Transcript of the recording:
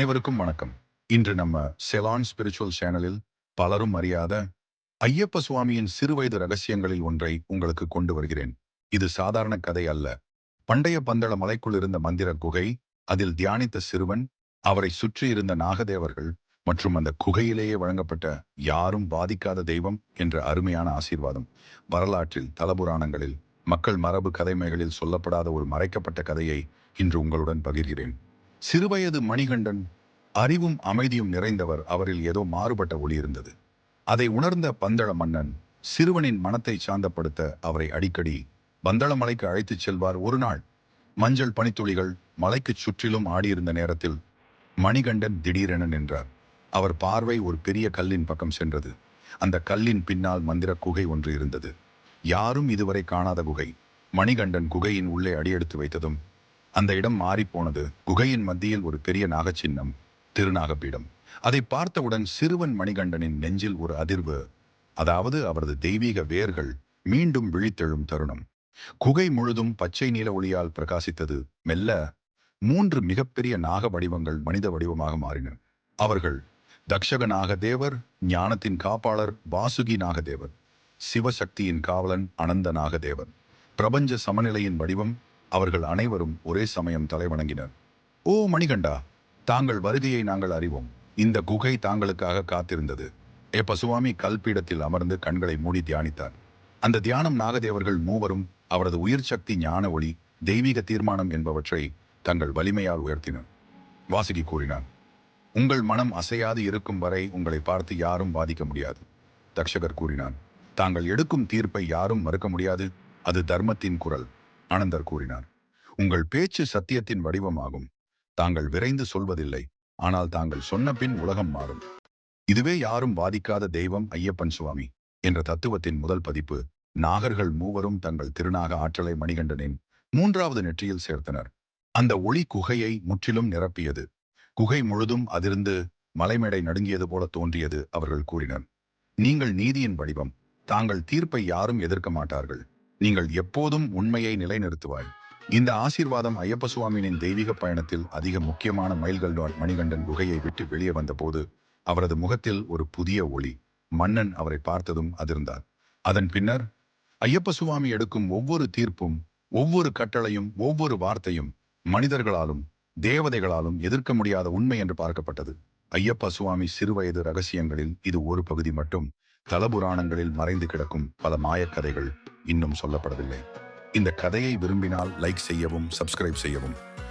அனைவருக்கும் வணக்கம். இன்று நம்ம செலான் ஸ்பிரிச்சுவல் சேனலில் பலரும் அறியாத ஐயப்ப சுவாமியின் சிறுவயது ரகசியங்களில் ஒன்றை உங்களுக்கு கொண்டு வருகிறேன். இது சாதாரண கதை அல்ல. பண்டைய பந்தள மலைக்குள் இருந்த மந்திர குகை அதில் தியானித்த சிறுவன் அவரை சுற்றி இருந்த நாகதேவர்கள் மற்றும் அந்த குகையிலேயே வழங்கப்பட்ட யாரும் பாதிக்காத தெய்வம் என்ற அருமையான ஆசீர்வாதம். வரலாற்றில் தலபுராணங்களில் மக்கள் மரபு கதைமைகளில் சொல்லப்படாத ஒரு மறைக்கப்பட்ட கதையை இன்று உங்களுடன் பகிர்கிறேன். சிறுவயது மணிகண்டன் அறிவும் அமைதியும் நிறைந்தவர் அவரில் ஏதோ மாறுபட்ட ஒளி இருந்தது. அதை உணர்ந்த பந்தள மன்னன் சிறுவனின் மனத்தை சாந்தப்படுத்த அவரை அடிக்கடி பந்தள மலைக்கு அழைத்துச் செல்வார். ஒரு நாள் மஞ்சள் பனித்துளிகள் மலைக்குச் சுற்றிலும் ஆடியிருந்த நேரத்தில் மணிகண்டன் திடீரென நின்றார். அவர் பார்வை ஒரு பெரிய கல்லின் பக்கம் சென்றது. அந்த கல்லின் பின்னால் மந்திர குகை ஒன்று இருந்தது. யாரும் இதுவரை காணாத குகை. மணிகண்டன் குகையின் உள்ளே அடியெடுத்து வைத்ததும் அந்த இடம் மாறிப்போனது. குகையின் மத்தியில் ஒரு பெரிய நாகச்சின்னம் திருநாகப்பீடம். அதை பார்த்தவுடன் சிறுவன் மணிகண்டனின் நெஞ்சில் ஒரு அதிர்வு அதாவது அவரது தெய்வீக வேர்கள் மீண்டும் விழித்தெழும் தருணம். குகை முழுதும் பச்சை நீல ஒளியால் பிரகாசித்தது. மெல்ல மூன்று மிகப்பெரிய நாக வடிவங்கள் மனித வடிவமாக மாறின. அவர்கள் தக்ஷக நாகதேவர் ஞானத்தின் காப்பாளர் வாசுகி நாகதேவர் சிவசக்தியின் காவலன் அனந்த நாகதேவர். பிரபஞ்ச சமநிலையின் வடிவம் அவர்கள் அனைவரும் ஒரே சமயம் தலைவணங்கினர். ஓ மணிகண்டா தாங்கள் வருகையை நாங்கள் அறிவோம். இந்த குகை தாங்களுக்காக காத்திருந்தது. ஏ பசுவாமி கல்பீடத்தில் அமர்ந்து கண்களை மூடி தியானித்தார். அந்த தியானம் நாகதேவர்கள் மூவரும் அவரது உயிர் சக்தி ஞான ஒளி தெய்வீக தீர்மானம் என்பவற்றை தங்கள் வலிமையால் உயர்த்தினர். வாசுகி கூறினார் உங்கள் மனம் அசையாது இருக்கும் வரை உங்களை பார்த்து யாரும் பாதிக்க முடியாது. தக்ஷகர் கூறினார் தாங்கள் எடுக்கும் தீர்ப்பை யாரும் மறுக்க முடியாது. அது தர்மத்தின் குரல். ஆனந்தர் கூறினார் உங்கள் பேச்சு சத்தியத்தின் வடிவமாகும். தாங்கள் விரைந்து சொல்வதில்லை ஆனால் தாங்கள் சொன்ன பின் உலகம் மாறும். இதுவே யாரும் பாதிக்காத தெய்வம் ஐயப்பன் சுவாமி என்ற தத்துவத்தின் முதல் பதிப்பு நாகர்கள் மூவரும் தங்கள் திருநாக ஆற்றலை மணிகண்டனின் மூன்றாவது நெற்றியில் சேர்த்தனர். அந்த ஒளி குகையை முற்றிலும் நிரப்பியது. குகை முழுதும் அதிர்ந்து மலைமேடை நடுங்கியது போல தோன்றியது அவர்கள் கூறினர். நீங்கள் நீதியின் வடிவம். தாங்கள் தீர்ப்பை யாரும் எதிர்க்க மாட்டார்கள். நீங்கள் எப்போதும் உண்மையை நிலைநிறுத்துவாய். இந்த ஆசீர்வாதம் ஐயப்ப சுவாமியின் தெய்வீக பயணத்தில் அதிக முக்கியமான மைல்கள் மணிகண்டன் குகையை விட்டு வெளியே வந்தபோது அவரது முகத்தில் ஒரு புதிய ஒளி மன்னன் அவரை பார்த்ததும் அதிர்ந்தார். அதன் பின்னர் ஐயப்ப சுவாமி எடுக்கும் ஒவ்வொரு தீர்ப்பும் ஒவ்வொரு கட்டளையும் ஒவ்வொரு வார்த்தையும் மனிதர்களாலும் தேவதைகளாலும் எதிர்க்க முடியாத உண்மை என்று பார்க்கப்பட்டது. ஐயப்ப சுவாமி சிறுவயது ரகசியங்களில் இது ஒரு பகுதி மட்டும். தலபுராணங்களில் மறைந்து கிடக்கும் பல மாயக்கதைகள் இன்னும் சொல்லப்படவில்லை. இந்த கதையை விரும்பினால் லைக் செய்யவும் சப்ஸ்கிரைப் செய்யவும்.